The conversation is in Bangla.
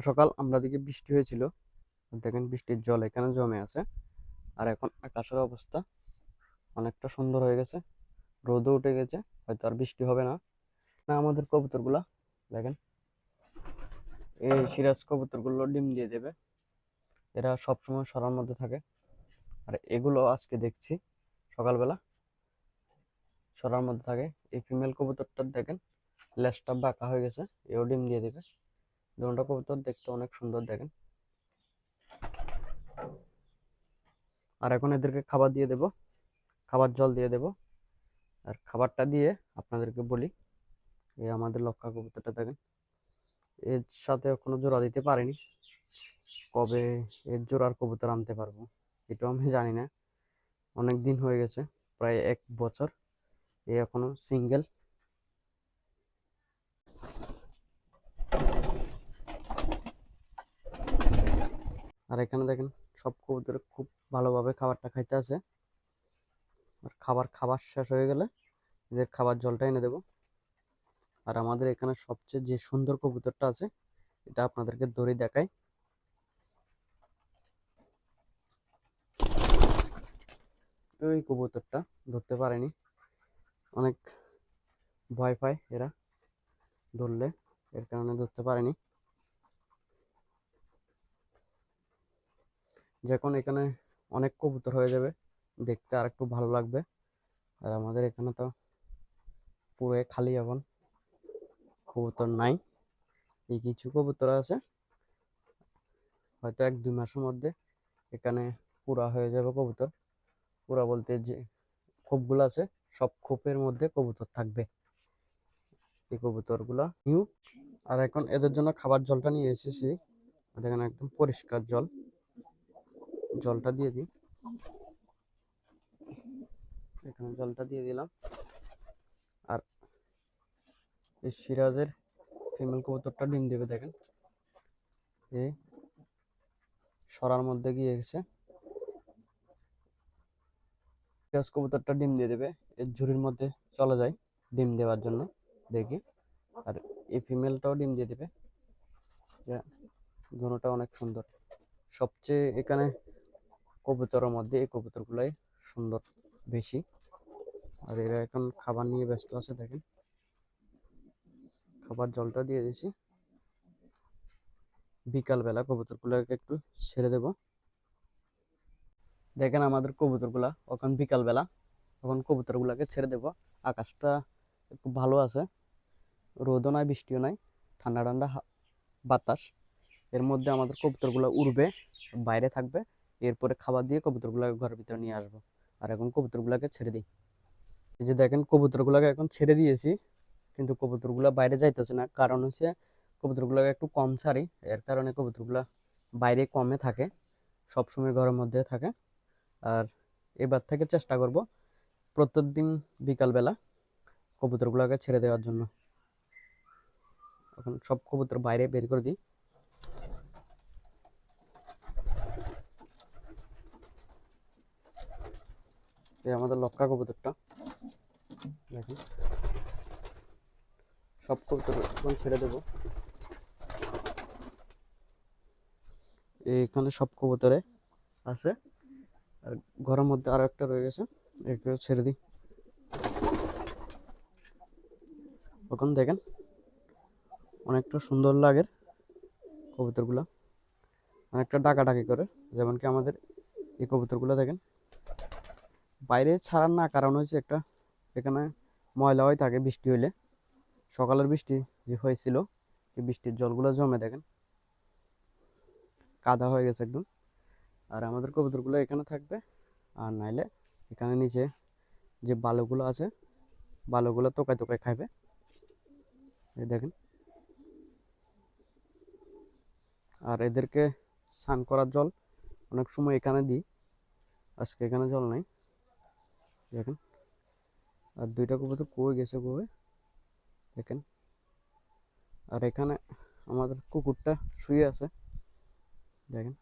সকাল আমরা দিকে বৃষ্টি হয়েছিল। দেখেন বৃষ্টির জল এখানে জমে আছে। আর এখন আকাশের অবস্থা অনেকটা সুন্দর হয়ে গেছে। রোদও উঠে গেছে, হয়তো আর বৃষ্টি হবে না। না, আমাদের কবুতরগুলা, দেখেন। এই সিরাজ কবুতরগুলো ডিম দিয়ে দেবে। এরা সবসময় সরার মধ্যে থাকে। আর এগুলো আজকে দেখছি সকালবেলা সরার মধ্যে থাকে। এই ফিমেল কবুতরটা দেখেন, লেজটা বাঁকা হয়ে গেছে, এও ডিম দিয়ে দেবে। দুটো কবুতর দেখতে অনেক সুন্দর দেখেন। আর এখন এদেরকে খাবার দিয়ে দেব। খাবার জল দিয়ে দেব। আর খাবারটা দিয়ে আপনাদেরকে বলি, এই আমাদের লক্ষা কবুতরটা দেখেন। এর সাথে কোনো জোড়া দিতে পারিনি। কবে এর জোড়ার কবুতর আনতে পারব এটাও আমি জানি না। অনেক দিন হয়ে গেছে, প্রায় এক বছর। এ এখনও সিঙ্গেল আর এখানে দেখেন সব কবুতর খুব ভালোভাবে খাবারটা খাইতে আছে। আর খাবার খাবার শেষ হয়ে গেলে এদের খাবার জলটা এনে দেবো। আর আমাদের এখানে সবচেয়ে যে সুন্দর কবুতরটা আছে, এটা আপনাদেরকে দড়ি দেখাই। ওই কবুতরটা ধরতে পারেনি। অনেক ভয় পায় এরা ধরলে, এর কারণে ধরতে পারেনি। যখন এখানে অনেক কবুতর হয়ে যাবে, দেখতে আর একটু ভালো লাগবে। আর আমাদের এখানে তো পুরো খালি এখন কবুতর নাই। এই কিছু কবুতর আছে, হয়তো এক দুই মাসের মধ্যে এখানে পুরা হয়ে যাবে কবুতর। পুরা বলতে যে খোপগুলো আছে, সব খোপের মধ্যে কবুতর থাকবে। এই কবুতরগুলো নিউ। আর এখন এদের জন্য খাবার জলটা নিয়ে এসেছি দেখেন একদম পরিষ্কার জল। জলটা দিয়ে দিই। এখানে জলটা দিয়ে দিলাম। আর এই সিরাজের ফিমেল কবুতরটা ডিম দেবে দেখেন। এই সরার মধ্যে গিয়ে গেছে। সিরাজ কবুতরটা ডিম দিয়ে দেবে। এর ঝুড়ির মধ্যে চলে যায় ডিম দেওয়ার জন্য দেখি। আর এই ফিমেলটাও ডিম দিয়ে দেবে। দুটোটা অনেক সুন্দর। সবচেয়ে এখানে কবুতরের মধ্যে এই কবুতরগুলাই সুন্দর, বেশি। আর এরা এখন খাবার নিয়ে ব্যস্ত আছে, দেখেন। খাবার জলটা দিয়ে দিয়েছি। বিকালবেলা কবুতরগুলোকে একটু ছেড়ে দেব। দেখেন আমাদের কবুতরগুলা এখন বিকালবেলা। তখন কবুতরগুলোকে ছেড়ে দেব। আকাশটা একটু ভালো আছে। রোদও নাই, বৃষ্টিও নাই। ঠান্ডা ঠান্ডা বাতাস। এর মধ্যে আমাদের কবুতরগুলো উড়বে, বাইরে থাকবে। এরপরে খাবার দিয়ে কবুতরগুলোকে ঘরের ভিতরে নিয়ে আসব। আর এখন কবুতরগুলোকে ছেড়ে দিই। এই যে দেখেন, কবুতরগুলোকে এখন ছেড়ে দিয়েছি, কিন্তু কবুতরগুলো বাইরে যাইতেছে না। কারণ হচ্ছে কবুতরগুলোকে একটু কম ছাড়ি। এর কারণে কবুতরগুলো বাইরে কমে থাকে, সবসময় ঘরের মধ্যে থাকে। আর এবার থেকে চেষ্টা করব প্রত্যেকদিন বিকালবেলা কবুতরগুলোকে ছেড়ে দেওয়ার জন্য। এখন সব কবুতর বাইরে বের করে দিই। এই আমাদের লক্কা কবুতরটা। দেখেন। সব কবুতর এখন ছেড়ে দেবো। এইখানে সব কবুতরে আছে। আর ঘরের মধ্যে আরও একটা রয়ে গেছে। একে ছেড়ে দিই। এখন দেখেন, অনেকটা সুন্দর লাগে কবুতরগুলা। অনেকটা ডাকাডাকি করে যেমন কি আমাদের এই কবুতরগুলো দেখেন। বাইরে ছাড়ার না কারণ হচ্ছে একটা, এখানে ময়লা হয়ে থাকে বৃষ্টি হইলে। সকালের বৃষ্টি যে হয়েছিল, এই বৃষ্টির জলগুলো জমে দেখেন। কাদা হয়ে গেছে একদম। আর আমাদের কবুতরগুলো এখানে থাকবে, আর নাইলে এখানে নিচে যে বালুগুলো আছে, বালুগুলো তোকায় তোকায় খাইবে। এই দেখেন। আর এদেরকে স্নান করার জল অনেক সময় এখানে দিই, আজকে এখানে জল নাই। দেখেন। আর দুইটা কবুতর কয়ে গেছে কবে দেখেন। আর এখানে আমাদের কুকুরটা শুয়ে আছে। দেখেন।